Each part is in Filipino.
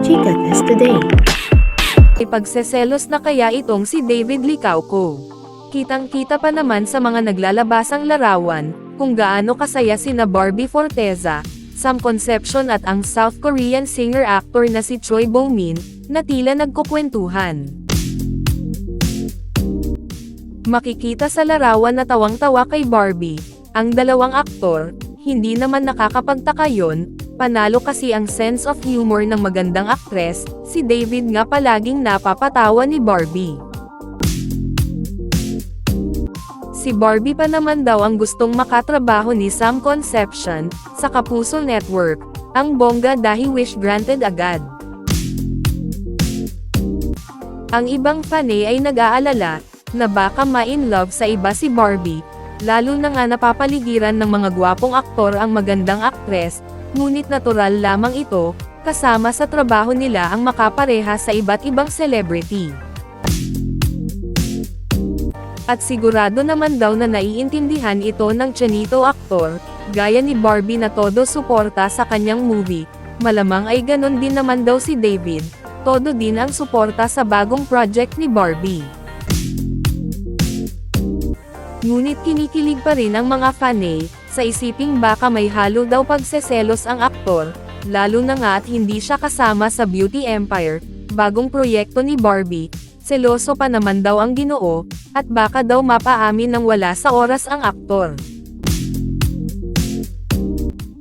Chica Test Today. Ipagseselos na kaya itong si David Licauco. Kitang-kita pa naman sa mga naglalabasang larawan, kung gaano kasaya sina Barbie Forteza, Sam Concepcion at ang South Korean singer-actor na si Choi Bo-min, na tila nagkukwentuhan. Makikita sa larawan na tawang-tawa kay Barbie, ang dalawang aktor, hindi naman nakakapagtaka yon, panalo kasi ang sense of humor ng magandang aktres, si David nga palaging napapatawa ni Barbie. Si Barbie pa naman daw ang gustong makatrabaho ni Sam Concepcion, sa Kapuso Network, ang bongga dahil wish granted agad. Ang ibang fanay ay nag-aalala, na baka ma-in love sa iba si Barbie, lalo na nga napapaligiran ng mga gwapong aktor ang magandang aktres, ngunit natural lamang ito, kasama sa trabaho nila ang makapareha sa iba't ibang celebrity. At sigurado naman daw na naiintindihan ito ng Chanito aktor, gaya ni Barbie na todo suporta sa kanyang movie, malamang ay ganon din naman daw si David, todo din ang suporta sa bagong project ni Barbie. Ngunit kinikilig pa rin ang mga fanay, sa isiping baka may halo daw pagseselos ang aktor, lalo na nga at hindi siya kasama sa Beauty Empire, bagong proyekto ni Barbie, seloso pa naman daw ang ginoo, at baka daw mapaamin ng wala sa oras ang aktor.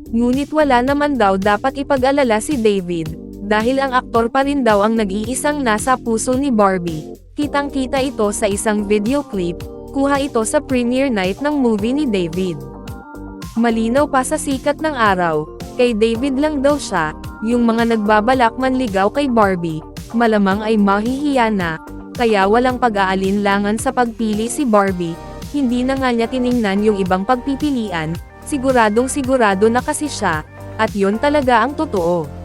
Ngunit wala naman daw dapat ipag-alala si David, dahil ang aktor pa rin daw ang nag-iisang nasa puso ni Barbie. Kitang-kita ito sa isang video clip, kuha ito sa premiere night ng movie ni David. Malinaw pa sa sikat ng araw, kay David lang daw siya, yung mga nagbabalak manligaw kay Barbie, malamang ay mahihiya na, kaya walang pag-aalinlangan sa pagpili si Barbie, hindi na nga niya tiningnan yung ibang pagpipilian, siguradong sigurado na kasi siya, at yon talaga ang totoo.